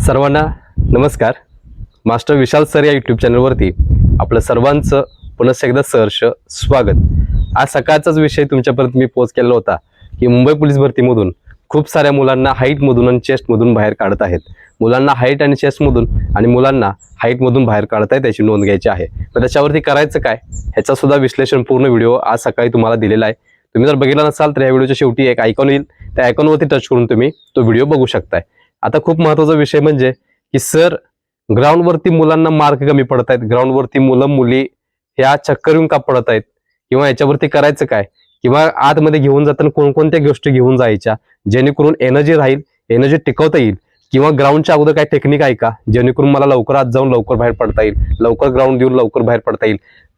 सर्वांना नमस्कार. Master Vishal sir या यूट्यूब चॅनलवरती आपलं सर्वांचं पुन्हा एकदा सहर्ष स्वागत. आज सकाळचाच विषय तुमच्यापर्यंत मी पोच केला होता की मुंबई पोलीस भरतीमधून खूप साऱ्या मुलांना हाईटमधून आणि चेस्टमधून बाहेर काढत आहेत. मुलांना हाईट आणि चेस्टमधून आणि मुलांना हाईटमधून बाहेर काढत आहे त्याची नोंद घ्यायची आहे. मग त्याच्यावरती करायचं काय? ह्याचा सुद्धा विश्लेषण पूर्ण व्हिडिओ आज सकाळी तुम्हाला दिलेला आहे. तुम्ही जर बघितला नसाल तर या व्हिडिओच्या शेवटी एक आयकॉन येईल. त्या आयकॉनवरती टच करून तुम्ही तो व्हिडिओ बघू शकताय. आता खूप महत्त्वाचा विषय म्हणजे की सर ग्राउंडवरती मुलांना मार्क कमी पडत आहेत. ग्राउंडवरती मुलं मुली ह्या चक्कर येऊन का पडत आहेत? किंवा याच्यावरती करायचं काय? किंवा आतमध्ये घेऊन जाताना कोणकोणत्या गोष्टी घेऊन जायच्या? जेणेकरून एनर्जी राहील एनर्जी टिकवता येईल. किंवा ग्राउंडच्या अगोदर काय टेक्निक आहे का? जेणेकरून मला लवकर आत जाऊन लवकर बाहेर पडता येईल. लवकर ग्राउंड देऊन लवकर बाहेर पडता येईल.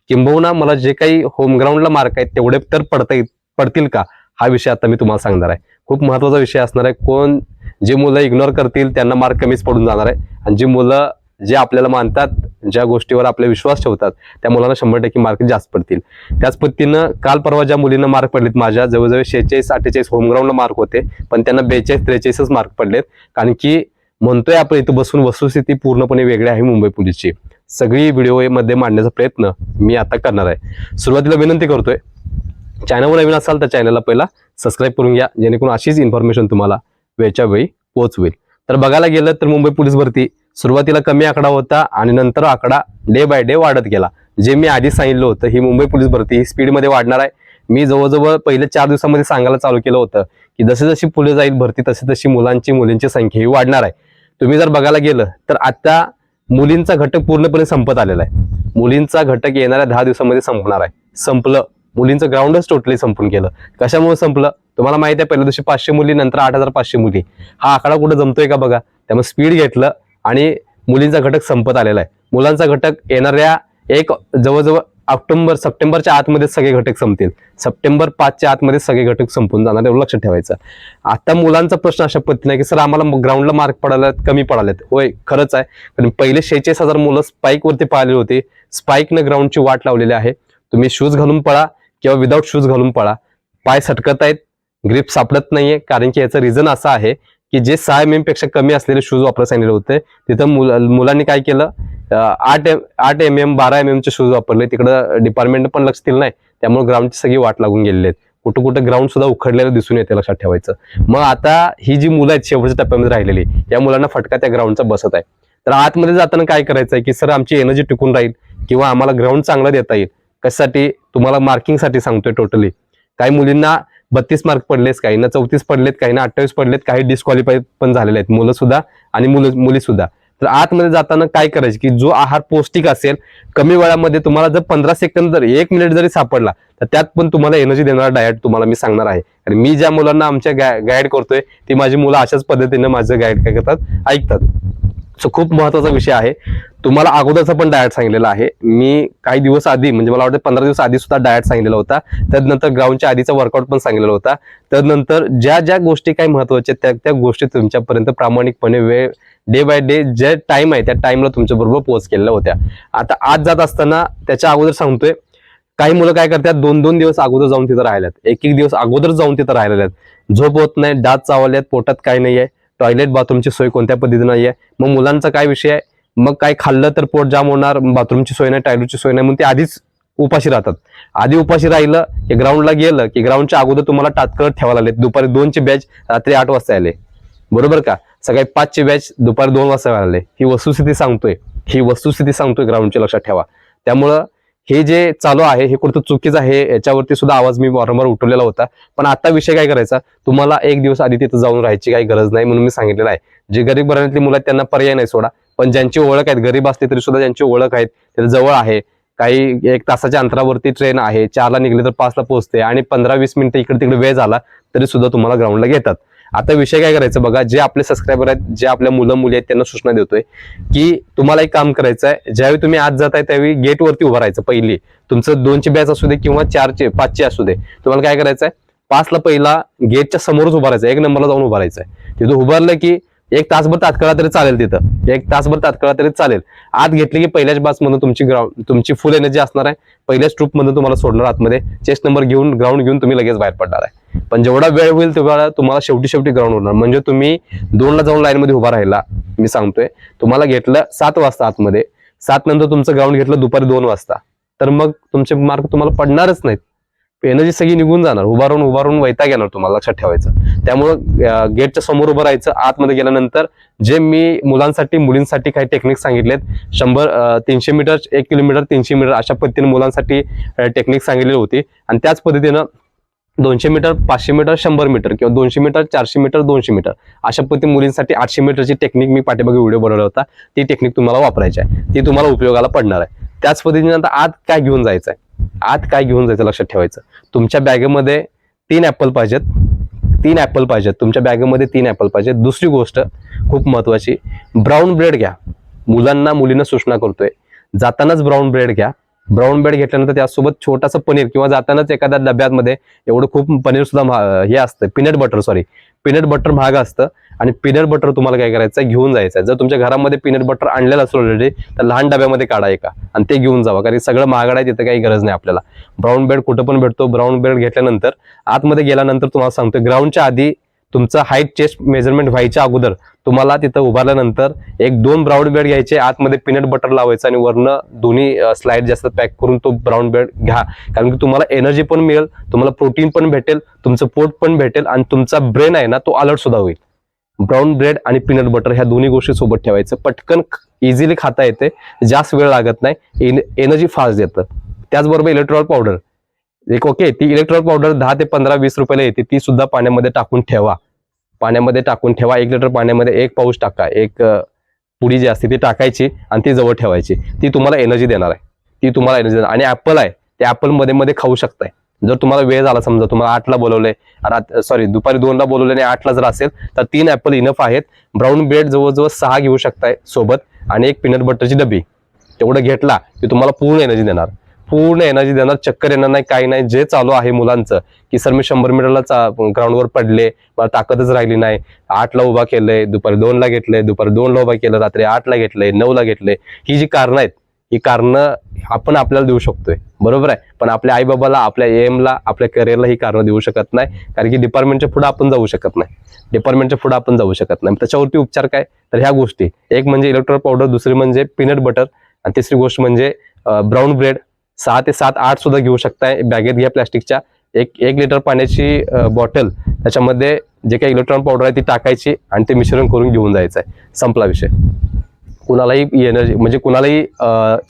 किंबहुना मला जे काही होम ग्राउंडला मार्क आहेत तेवढे तर पडता येईल पडतील का? हा विषय आता मी तुम्हाला सांगणार आहे. खूप महत्त्वाचा विषय असणार आहे. कोण जे मुलं इग्नोर करतील त्यांना मार्क कमीच पडून जाणार आहे. आणि जी मुलं जे आपल्याला मानतात ज्या गोष्टीवर आपले विश्वास ठेवतात त्या मुलांना शंभर टक्के मार्क जास्त पडतील. त्याच पद्धतीनं काल परवा ज्या मुलींना मार्क पडलेत माझ्या जवळजवळ शेहेचाळीस अठ्ठेचाळीस होमग्राऊंडला मार्क होते पण त्यांना बेचाळीस त्रेचाळीसच मार्क पडलेत. कारण की म्हणतोय आपण इथं बसून वस्तुस्थिती पूर्णपणे वेगळी आहे मुंबई पोलीसची. सगळी व्हिडिओमध्ये मांडण्याचा प्रयत्न मी आता करणार आहे. सुरुवातीला विनंती करतोय चॅनलवर नवीन असाल तर चॅनलला पहिला सबस्क्राईब करून घ्या जेणेकरून अशीच इन्फॉर्मेशन तुम्हाला वेळच्या वेळी पोहोचवेल. तर बघायला गेलं तर मुंबई पोलीस भरती सुरुवातीला कमी आकडा होता आणि नंतर आकडा डे बाय डे वाढत गेला. जे मी आधी सांगितलं होतं ही मुंबई पोलीस भरती ही स्पीडमध्ये वाढणार आहे. मी जवळजवळ पहिल्या चार दिवसामध्ये सांगायला चालू केलं होतं की जशी जशी पुढे जाईल भरती तशी तशी मुलांची मुलींची संख्या ही वाढणार आहे. तुम्ही जर बघायला गेलं तर आता मुलींचा घटक पूर्णपणे संपत आलेला आहे. मुलींचा घटक येणाऱ्या दहा दिवसामध्ये संपणार आहे. संपलं. मुलींचं ग्राउंडच टोटली संपून गेलं. कशामुळे संपलं? तुम्हाला माहिती आहे पहिल्या दिवशी पाचशे मुली नंतर आठ हजार पाचशे मुली. हा आकडा कुठं जमतोय का बघा? त्यामुळे स्पीड घेतलं आणि मुलींचा घटक संपत आलेला आहे. मुलांचा घटक येणाऱ्या एक जवळजवळ ऑक्टोबर सप्टेंबरच्या आतमध्ये सगळे घटक संपतील. सप्टेंबर पाचच्या आतमध्ये सगळे घटक संपून जाणार एवढं लक्षात ठेवायचं. आता मुलांचा प्रश्न अशा पद्धतीने की सर आम्हाला ग्राउंडला मार्क पडायला कमी पडालेत. होय खरंच आहे. कारण पहिले शेहेचाळीस हजार मुलं स्पाईकवरती वरती होती. स्पाईकनं ग्राउंडची वाट लावलेली आहे. तुम्ही शूज घालून पळा किंवा विदाऊट शूज घालून पळा. पाय सटकत आहेत ग्रीप सापडत नाहीये. कारण की याचं रिझन असं आहे की जे सहा एम एमपेक्षा कमी असलेले शूज वापरायला सांगितले होते तिथं मुल- मुलांनी काय केलं? आठ एम आठ एम एम बारा एम चे शूज वापरले. तिकडं डिपार्टमेंट पण लक्ष दिलं नाही. त्यामुळे ग्राउंडची सगळी वाट लागून गेलेली आहेत. कुठं कुठं ग्राउंड सुद्धा उखडलेलं दिसून येते लक्षात ठेवायचं. मग आता ही जी मुलं आहेत शेवटच्या टप्प्यामध्ये राहिलेली या मुलांना फटका त्या ग्राउंडचा बसत आहे. तर आतमध्ये जाताना काय करायचं आहे की सर आमची एनर्जी टिकून राहील किंवा आम्हाला ग्राउंड चांगला देता येईल. कशासाठी? तुम्हाला मार्किंगसाठी सांगतोय टोटली काही मुलींना बत्तीस मार्क पडलेत काहींना चौतीस पडलेत काही ना अठ्ठावीस पडलेत काही डिस्क्वालिफाय पण झालेले आहेत. मुलं सुद्धा आणि मुलं मुली सुद्धा. तर आतमध्ये जाताना काय करायचं की जो आहार पौष्टिक असेल कमी वेळामध्ये तुम्हाला जर पंधरा सेकंद जर एक मिनिट जरी सापडला तर त्यात पण तुम्हाला एनर्जी देणारा डायट तुम्हाला मी सांगणार आहे. आणि मी ज्या मुलांना आमच्या गाईड करतोय ती माझी मुलं अशाच पद्धतीने माझं गाईड काय करतात ऐकतात. सो खूप महत्त्वाचा विषय आहे. तुम्हाला अगोदरचा पण डायट सांगितलेला आहे. मी काही दिवस आधी म्हणजे मला वाटतं पंधरा दिवस आधी सुद्धा डायट सांगितलेला होता. त्यानंतर ग्राउंडच्या आधीचा वर्कआउट पण सांगितलेला होता. त्यानंतर ज्या ज्या गोष्टी काही महत्त्वाच्या त्या त्या गोष्टी तुमच्यापर्यंत प्रामाणिकपणे वेळ डे बाय डे जे टाइम आहे त्या टाइमला तुमच्या बरोबर पोहोच केलेल्या होत्या. आता आज जात असताना त्याच्या अगोदर सांगतोय काही मुलं काय करतात दोन दोन दिवस अगोदर जाऊन तिथं राहिल्यात. एक एक दिवस अगोदर जाऊन तिथं राहिलेल्या आहेत. झोप होत नाही दात चावल्यात पोटात काही नाही आहे टॉयलेट बाथरूमची सोय कोणत्या पद्धतीने नाही आहे मग मुलांचा काय विषय आहे? मग काय खाल्लं तर पोट जाम होणार बाथरूमची सोय नाही टॉयलेटची सोय नाही म्हणून ते आधीच उपाशी राहतात. आधी उपाशी राहिलं की ग्राउंडला गेलं की ग्राउंडच्या अगोदर तुम्हाला टाटकळत ठेवायला लागले. दुपारी दोनची बॅच रात्री आठ वाजता आले. बरोबर का? सकाळी पाचची बॅच दुपारी दोन वाजता आले. ही वस्तुस्थिती सांगतोय. ही वस्तुस्थिती सांगतोय ग्राउंडची लक्षात ठेवा. त्यामुळं हे जे चालू आहे हे कुठं चुकीचं आहे याच्यावरती सुद्धा आवाज मी वारंवार उठवलेला होता. पण आता विषय काय करायचा? तुम्हाला एक दिवस आधी तिथं जाऊन राहायची काही गरज नाही म्हणून मी सांगितलेलं आहे. जे गरीब घराण्यातली मुलं आहेत त्यांना पर्याय नाही सोडा. पण ज्यांची ओळख आहेत गरीब असते तरी सुद्धा ज्यांची ओळख आहेत तिथे जवळ आहे. काही एक तासाच्या अंतरावरती ट्रेन आहे चारला निघली तर पाचला पोहोचते आणि पंधरा वीस मिनिटं इकडे तिकडे वेळ झाला तरी सुद्धा तुम्हाला ग्राउंडला घेतात. आता विषय काय करायचं बघा जे आपले सबस्क्रायबर आहेत जे आपल्या मुलं मुली आहेत त्यांना सूचना देतोय की तुम्हाला एक काम करायचं आहे ज्यावेळी तुम्ही आज जाताय त्यावेळी गेटवरती उभं राहायचं पहिली. तुमचं दोनची बॅच असू दे किंवा चारचे पाचचे असू दे. तुम्हाला काय करायचं आहे पाचला पहिला गेटच्या समोरच उभा राहायचं एक नंबरला जाऊन उभं राहायचं आहे तिथं उभारलं की एक तासभर तात्काळ तरी चालेल तिथं. एक तासभर तात्काळ तरी चालेल. आत घेतली की पहिल्याच बस मधून तुमची ग्राउंड तुमची फुल एनर्जी असणार आहे. पहिल्याच ट्रूप मधून तुम्हाला सोडणार आतमध्ये. चेस्ट नंबर घेऊन ग्राउंड घेऊन तुम्ही लगेच बाहेर पडणार आहे. पण जेवढा वेळ होईल तेवढा तुम्हाला शेवटी शेवटी ग्राउंड होणार. म्हणजे तुम्ही दोनला जाऊन लाईन मध्ये उभा राहिला मी सांगतोय तुम्हाला घेतलं सात वाजता आतमध्ये सात नंतर तुमचं ग्राउंड घेतलं दुपारी दोन वाजता. तर मग तुमचे मार्क तुम्हाला पडणारच नाहीत. एनर्जी सगळी निघून जाणार. उभारून उभारून वैताग येणार तुम्हाला लक्षात ठेवायचं. त्यामुळं गेटच्या समोर उभं राहायचं आतमध्ये गेल्यानंतर जे मी मुलांसाठी मुलींसाठी काही टेक्निक सांगितलेत शंभर तीनशे मीटर एक किलोमीटर तीनशे मीटर अशा पद्धतीने मुलांसाठी टेक्निक सांगितलेली होती. आणि त्याच पद्धतीनं दोनशे मीटर पाचशे मीटर शंभर मीटर किंवा दोनशे मीटर चारशे मीटर दोनशे मीटर. अशा पद्धती मुलींसाठी आठशे मीटरची टेक्निक मी पाठीमागे व्हिडिओ बनवला होता. ती टेक्निक तुम्हाला वापरायची आहे. ती तुम्हाला उपयोगाला पडणार आहे. त्याच पद्धतीने आता आत काय घेऊन जायचं आहे आत काय घेऊन जायचं लक्षात ठेवायचं. तुमच्या बॅगेमध्ये तीन ॲपल पाहिजेत. तीन ॲपल पाहिजेत. तुमच्या बॅगेमध्ये तीन ॲपल पाहिजेत. दुसरी गोष्ट खूप महत्त्वाची ब्राऊन ब्रेड घ्या. मुलांना मुलींना सूचना करतोय. जातानाच ब्राऊन ब्रेड घ्या. ब्राऊन ब्रेड घेतल्यानंतर त्यासोबत छोटासा पनीर किंवा जातानाच एखाद्या डब्यामध्ये एवढं खूप पनीर सुद्धा महा- हे असतं peanut butter sorry peanut butter महाग असतं आणि पीनट बटर तुम्हाला काय करायचं आहे? घेऊन जायचं आहे. जर तुमच्या घरामध्ये पीनट बटर आणलेलं असेल ऑलरेडी तर लहान डब्यामध्ये काढा एका आणि ते घेऊन जावा. कारण सगळं महागड आहे तिथं काही गरज नाही आपल्याला. ब्राऊन ब्रेड कुठं पण भेटतो. ब्राऊन ब्रेड घेतल्यानंतर आतमध्ये गेल्यानंतर तुम्हाला सांगतो ग्राउंडच्या आधी तुमचं हाईट चेस्ट मेजरमेंट व्हायच्या अगोदर तुम्हाला तिथं उभारल्यानंतर एक दोन ब्राऊन बेड घ्यायचे आतमध्ये पीनट बटर लावायचं आणि वरनं दोन्ही स्लाइड जास्त पॅक करून तो ब्राऊन बेड घ्या. कारण की तुम्हाला एनर्जी पण मिळेल तुम्हाला प्रोटीन पण भेटेल तुमचं पोट पण भेटेल आणि तुमचा ब्रेन आहे ना तो अलर्ट सुद्धा होईल. ब्राऊन ब्रेड आणि पीनट बटर ह्या दोन्ही गोष्टी सोबत ठेवायचं. पटकन इझिली खाता येते जास्त वेळ लागत नाही एनर्जी फास्ट देतं त्याचबरोबर इलेक्ट्रॉल पावडर एक ओके ती इलेक्ट्रॉल पावडर दहा ते पंधरा वीस रुपयाला येते ती सुद्धा पाण्यामध्ये टाकून ठेवा. पाण्यामध्ये टाकून ठेवा. एक लिटर पाण्यामध्ये एक पाऊस टाका. एक पुडी जी असते ती टाकायची आणि ती जवळ ठेवायची. ती तुम्हाला एनर्जी देणार आहे. ती तुम्हाला एनर्जी देणार. आणि ॲपल आहे. ते ॲपलमध्ये मध्ये खाऊ शकताय. जर तुम्हाला वेळ झाला समजा तुम्हाला आठला बोलवले रात सॉरी दुपारी दोनला बोलवले आणि आठला जर असेल तर तीन ॲपल इनफ आहेत. ब्राऊन ब्रेड जवळजवळ सहा घेऊ शकताय सोबत. आणि एक पीनट बटरची डबी तेवढं घेतला की तुम्हाला पूर्ण एनर्जी देणार. पूर्ण एनर्जी देणार चक्कर येणार नाही काही नाही. जे चालू आहे मुलांचं की सर मी शंभर मीटरला ग्राउंडवर पडले मला ताकदच राहिली नाही. आठला उभा केलंय दुपारी दोनला घेतलंय दुपारी दोनला उभा केलं रात्री आठला घेतलंय नऊला घेतलंय. ही जी कारणं आहेत ही कारणं आपण आपल्याला देऊ शकतोय. बरोबर आहे? पण आपल्या आईबाबाला आपल्या एमला आपल्या करिअरला ही कारणं देऊ शकत नाही. कारण की डिपार्टमेंटच्या पुढे आपण जाऊ शकत नाही. डिपार्टमेंटच्या पुढे आपण जाऊ शकत नाही. त्याच्यावरती उपचार काय? तर ह्या गोष्टी. एक म्हणजे इलेक्ट्रॉल पावडर दुसरी म्हणजे पीनट बटर आणि तिसरी गोष्ट म्हणजे ब्राऊन ब्रेड सहा ते सात आठ सुद्धा घेऊ शकताय. बॅगेत घ्या प्लास्टिकच्या. एक एक लिटर पाण्याची बॉटल त्याच्यामध्ये जे काही इलेक्ट्रॉन पावडर आहे ती टाकायची आणि ते मिश्रण करून घेऊन जायचं आहे संपला विषय. कुणालाही एनर्जी म्हणजे कुणालाही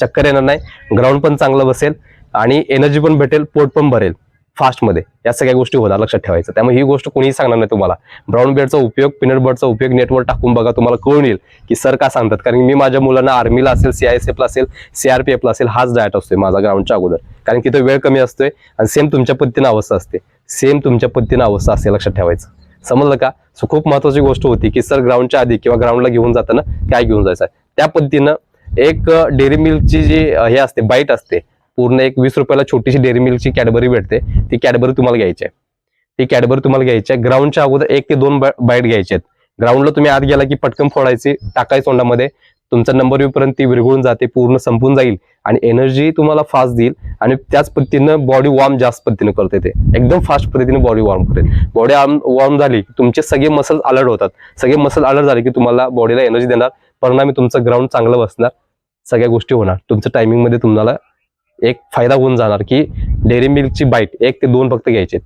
चक्कर येणार नाही. ग्राउंड पण चांगलं बसेल आणि एनर्जी पण भेटेल पोट पण भरेल. फास्टमध्ये. या सगळ्या गोष्टी होणार लक्षात ठेवायचं. त्यामुळे ही गोष्ट कोणीही सांगणार नाही तुम्हाला. ब्राऊन बेडचा उपयोग पिनट बर्डचा उपयोग नेटवर टाकून बघा तुम्हाला कळून येईल की सर का सांगतात. कारण मी माझ्या मुलांना आर्मीला असेल सीआयएसएफला असेल सीआरपीएफला असेल हाच डायट असतोय माझा ग्राउंडच्या अगोदर. कारण की तो वेळ कमी असतोय आणि सेम तुमच्या पद्धतीनं अवस्था असते. सेम तुमच्या पद्धतीनं अवस्था असते लक्षात ठेवायचं. समजलं का? सो खूप महत्वाची गोष्ट होती की सर ग्राउंडच्या आधी किंवा ग्राउंडला घेऊन जाताना काय घेऊन जायचं? आहे त्या पद्धतीनं एक डेअरी मिल्कची जी हे असते बाईट असते पूर्ण एक वीस रुपयाला छोटीशी डेअरी मिल्कची कॅडबरी भेटते. ती कॅडबरी तुम्हाला घ्यायची आहे. ती कॅडबरी तुम्हाला घ्यायची आहे. ग्राउंडच्या अगोदर एक ते दोन बाईट घ्यायचे आहेत. ग्राउंडला तुम्ही आत गेला की पटकन फोडायची टाकायची तोंडामध्ये. तुमचा नंबर येऊपर्यंत ती विरघळून जाते पूर्ण संपून जाईल. आणि एनर्जी तुम्हाला फास्ट देईल. आणि त्याच पद्धतीनं बॉडी वॉर्म जास्त पद्धतीने करते ते. एकदम फास्ट पद्धतीने बॉडी वॉर्म करेल बॉडी वॉर्म झाली की तुमचे सगळे मसल अलर्ट होतात. सगळे मसल अलर्ट झाले की तुम्हाला बॉडीला एनर्जी देणार. परिणामी तुमचं ग्राउंड चांगलं बसणार. सगळ्या गोष्टी होणार. तुमचं टायमिंगमध्ये तुम्हाला एक फायदा होऊन जाणार की डेअरी मिल्कची बाईट एक ते दोन फक्त घ्यायचे.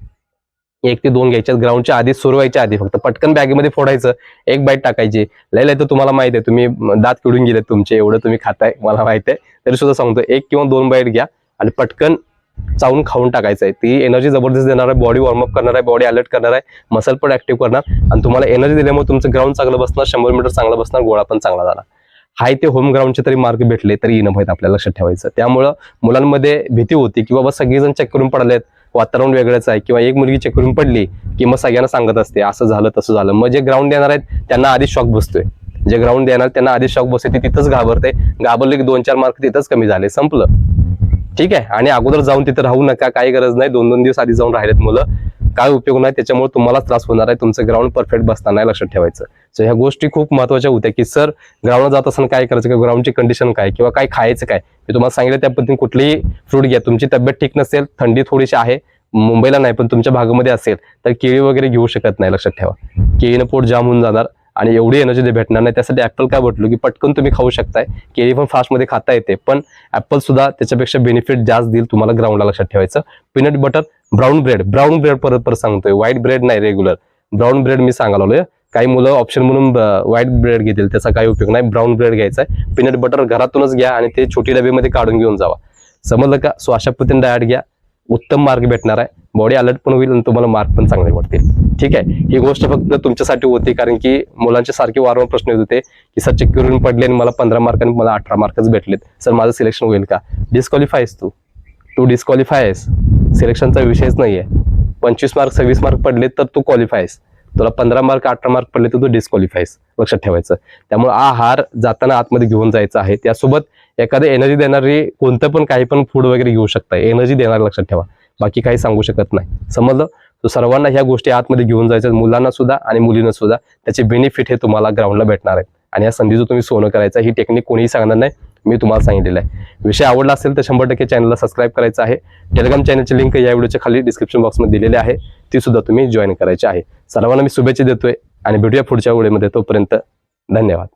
एक ते दोन घ्यायचे. ग्राउंडच्या आधी सुरू व्हायच्या आधी फक्त पटकन बॅगेमध्ये फोडायचं. एक बाईट टाकायची. लय लय तर तुम्हाला माहीत आहे तुम्ही दात किडून गेले तुमचे एवढं तुम्ही खाताय मला माहीत आहे. तरी सुद्धा सांगतो एक किंवा दोन बाईट घ्या आणि पटकन चावून खाऊन टाकायचं आहे ती एनर्जी जबरदस्त देणार आहे बॉडी वॉर्मअप करणार आहे बॉडी अलर्ट करणार आहे मसल पण ऍक्टिव्ह करणार. आणि तुम्हाला एनर्जी दिल्यामुळे तुमचं ग्राउंड चांगलं बसणार शंभर मीटर चांगलं बसणार गोळा पण चांगला जाणार हाय ते होम ग्राउंडचे तरी मार्क भेटले तरी येणं आहेत आपल्याला लक्षात ठेवायचं. त्यामुळं मुलांमध्ये भीती होती की बाबा सगळेजण चेक करून पडलेत वातावरण वेगळंच आहे किंवा एक मुलगी चेक करून पडली की मग सगळ्यांना सांगत असते असं झालं तसं झालं. मग जे ग्राउंड देणार आहेत त्यांना आधी शॉक बसतोय. जे ग्राउंड देणार त्यांना आधी शॉक बसते ती तिथंच घाबरते घाबरले की दोन चार मार्क तिथंच कमी झाले संपलं. ठीक आहे? आणि अगोदर जाऊन तिथं राहू नका काही गरज नाही. दोन दोन दिवस आधी जाऊन राहिलेत मुलं. काय उपयोग नाही त्याच्यामुळे तुम्हाला त्रास होणार आहे. तुमचं ग्राउंड परफेक्ट बसता नाही लक्षात ठेवायचं. सो ह्या गोष्टी खूप महत्त्वाच्या होत्या की सर ग्राउंड जात असताना काय करायचं? किंवा ग्राउंडची कंडिशन काय? किंवा काय खायचं काय? मी तुम्हाला सांगितलं त्या पद्धतीने कुठलीही फ्रूट घ्या. तुमची तब्येत ठीक नसेल थंडी थोडीशी आहे मुंबईला नाही पण तुमच्या भागामध्ये असेल तर केळी वगैरे घेऊ शकत नाही लक्षात ठेवा. केळीनं पोट जाम होऊन जाणार. आणि एवढी एनर्जी भेटणार नाही त्यासाठी ॲपल काय म्हटलो की पटकन तुम्ही खाऊ शकताय. केळी पण फास्टमध्ये खाता येते पण ॲपल सुद्धा त्याच्यापेक्षा बेनिफिट जास्त देईल तुम्हाला ग्राउंडला लक्षात ठेवायचं. Peanut butter brown bread brown bread परत परत सांगतोय. व्हाईट ब्रेड नाही रेग्युलर ब्राऊन ब्रेड मी सांगायला काही मुलं ऑप्शन म्हणून व्हाईट ब्रेड घेतील त्याचा काही उपयोग नाही. ब्राऊन ब्रेड घ्यायचा आहे. पीनट बटर घरातूनच घ्या आणि ते छोटी डबेमध्ये काढून घेऊन जावा. समजलं का? सो अशा पद्धतीने डायट घ्या. उत्तम मार्क भेटणार आहे. बॉडी अलर्ट पण होईल आणि तुम्हाला मार्क पण चांगले पडतील ठीक आहे? ही गोष्ट फक्त तुमच्यासाठी होती कारण की मुलांचे सारखे वारंवार प्रश्न येत होते की सर चेक पडले आणि मला पंधरा मार्क आणि मला अठरा मार्कच भेटलेत. सर माझं सिलेक्शन होईल का? डिस्क्वालिफायस तू. तू डिस्क्वालिफाय आहेस. सिलेक्शनचा विषयच नाही आहे पंचवीस मार्क सव्वीस मार्क पडले तर तू क्वालिफायस तुला पंधरा मार्क अठरा मार्क पडले तर तू डिस्क्वालिफायस लक्षात ठेवायचं. त्यामुळे हा हार जाताना आतमध्ये घेऊन जायचा आहे. त्यासोबत एखादं एनर्जी देणारी कोणतं पण काही पण फूड वगैरे घेऊ शकता. एनर्जी देणार लक्षात ठेवा. बाकी काही सांगू शकत नाही. समजलं? तो सर्वांना ह्या गोष्टी आतमध्ये घेऊन जायच्या मुलांना सुद्धा आणि मुलींना सुद्धा त्याचे बेनिफिट हे तुम्हाला ग्राउंडला भेटणार आहेत. आणि या संधीचं तुम्ही सोनं करायचं ही टेक्निक कोणीही सांगणार नाही. मी तुम्हाला सांगितलेलं आहे. विषय आवडला असेल तर शंभर टक्के चॅनलला सबस्क्राईब करायचं आहे. टेलिग्राम चॅनलची लिंक या व्हिडिओच्या खाली डिस्क्रिप्शन बॉक्समध्ये दिलेली आहे. ती सुद्धा तुम्ही जॉईन करायची आहे. सर्वांना मी शुभेच्छा देतोय आणि भेटूया पुढच्या वेळेमध्ये. तोपर्यंत धन्यवाद.